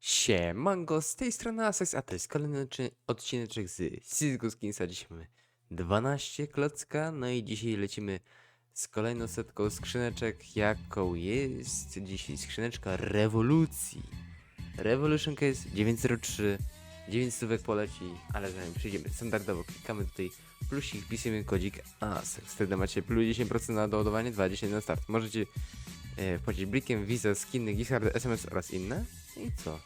Siemango, z tej strony Asex, a to jest kolejny odci- odcineczek z Cisco Skinsa. Dzisiaj mamy 12 klocka, no i dzisiaj lecimy z kolejną setką skrzyneczek, jaką jest dzisiaj skrzyneczka rewolucji. Revolution Case 903, 9 stówek poleci, ale zanim przejdziemy standardowo, klikamy tutaj plusik, pisujemy kodzik ASEX, wtedy macie plus 10% na doładowanie, 20 na start. Możecie e, blikiem, Visa, skiny, gift SMS oraz inne. I co?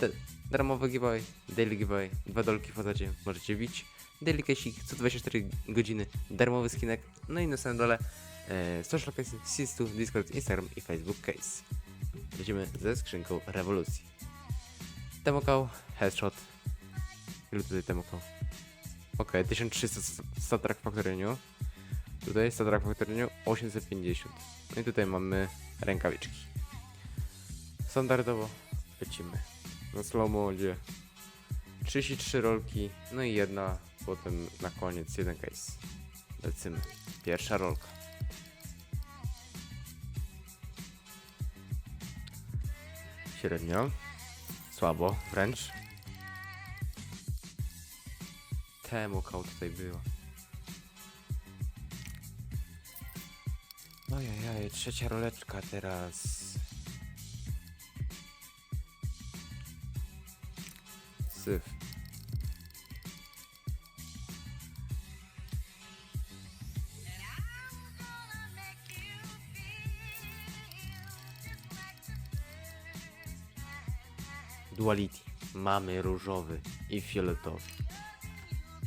Da- darmowy giveaway, daily giveaway, dwa dolki w podacie, możecie bić. Daily casing co 24 godziny, darmowy skinek, no i na samym dole e, social case, Sistu, Discord, Instagram i Facebook case. Lecimy ze skrzynką rewolucji. Demokał, headshot. Ile tutaj demokał? Okej, 1300 st- statrak w faktoryniu. Tutaj statrak w faktoryniu 850. No i tutaj mamy rękawiczki. Standardowo lecimy. Na slow modzie 33 rolki, no i jedna, potem na koniec jeden case. Lecimy. Pierwsza rolka. Średnio. Słabo wręcz. Temu koł tutaj było. Ojej, trzecia roleczka teraz. Syf. Duality. Mamy różowy i fioletowy.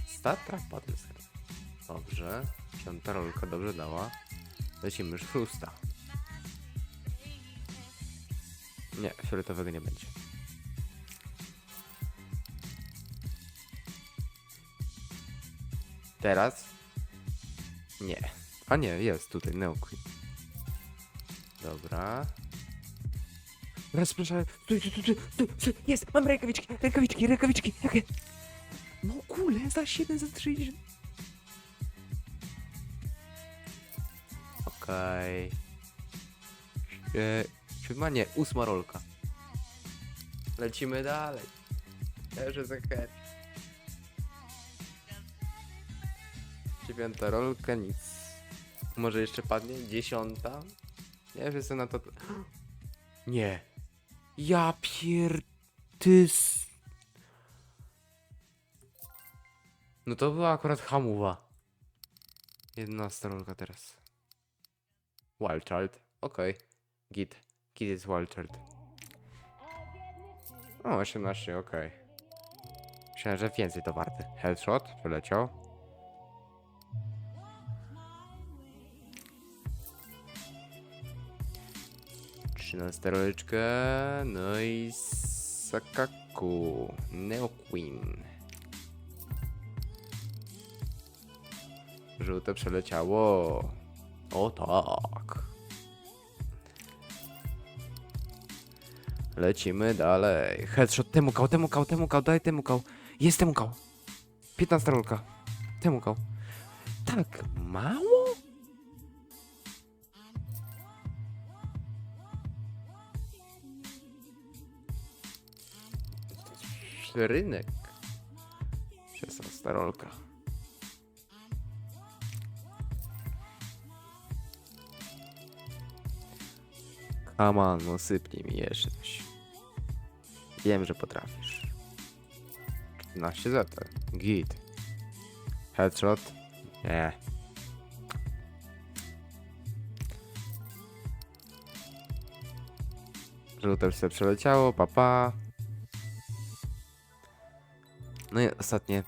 Statra Battlestar. Dobrze. Piąta rolka dobrze dała. Lecimy już frusta. Nie, fioletowego nie będzie. Teraz? Nie. A nie, jest tutaj Neo Queen. Dobra. Raz proszę, tu, tu, tu, tu, tu, jest, mam rękawiczki, rękawiczki, rękawiczki, jakie? No kule, za 7, za 30. Okej. Okay. Siódma, nie, ósma rolka. Lecimy dalej. Też jest okej. Dziewiąta rolka, nic. Może jeszcze padnie? Dziesiąta? Ja już jestem na to... Nie. Ja pier... Tys... No to była akurat hamuwa. Jedenasta rolka teraz. Wild Child. Okej. Git. Git jest Wild Child. O, 18, okej. Myślałem, że więcej to warte. Headshot przeleciał. Trzynasta roleczka. No i Sakaku. Neo Queen. Żółte przeleciało. O tak. Lecimy dalej. Headshot, temu kał, temu kał, temu kał, daj temu kał. Jest temu kał. 15 rolka. Temu kał. Tak, mało? Rynek. 16 rolka. Come on, no sypnij mi jeszcze coś. Wiem, że potrafisz. 14 zeta. Git. Headshot? Nie. Żółte się przeleciało, papa. Pa. No i ostatnie.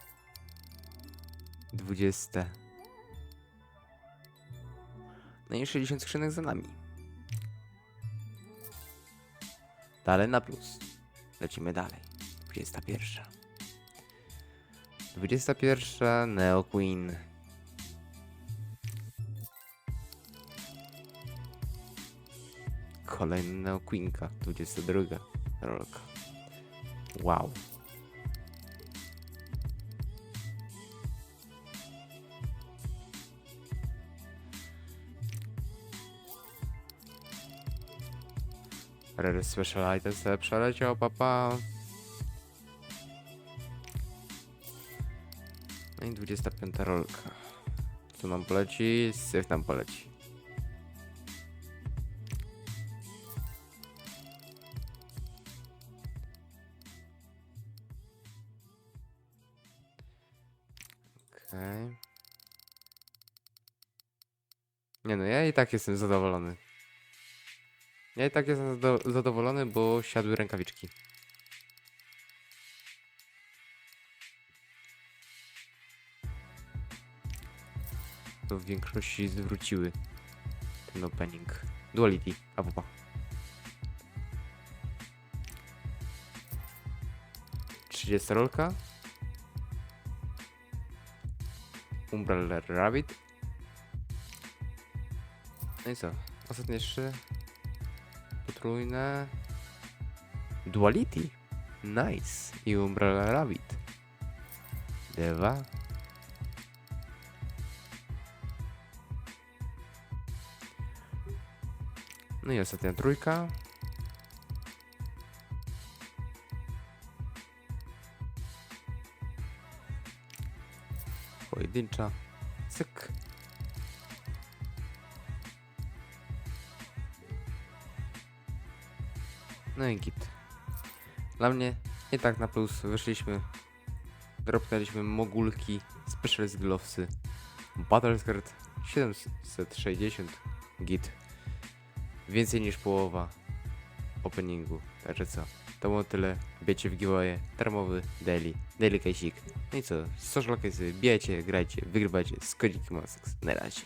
20. No i 60 skrzynek za nami. Dalej na plus. Lecimy dalej. 21. 21. Neo Queen. Kolejna Neo Queenka. 22. Rolka. Wow. Rare Special Item sobie przeleciał, papa. No i 25 rolka. Co nam poleci? Syf nam poleci. Okej. Nie no, ja i tak jestem zadowolony. Ja i tak jestem zado- zadowolony, bo siadły rękawiczki. To w większości zwróciły ten opening. Duality, a popa. Rolka. Umbrella Rabbit. No i co? Ostatnie jeszcze potrójne. Duality. Nice. I Umbrella Rabbit. Dwa. No i ostatnia trójka. Pojedyncza. No i git. Dla mnie nie tak na plus wyszliśmy. Dropnęliśmy mogulki, specialist glovesy, Battlescard 760 git. Więcej niż połowa openingu. Także co? To było tyle. Biecie w giveaway, darmowy, daily, daily. No i co? Social case'y, bijajcie, grajcie, wygrywajcie z kodikiem Masax. Na razie.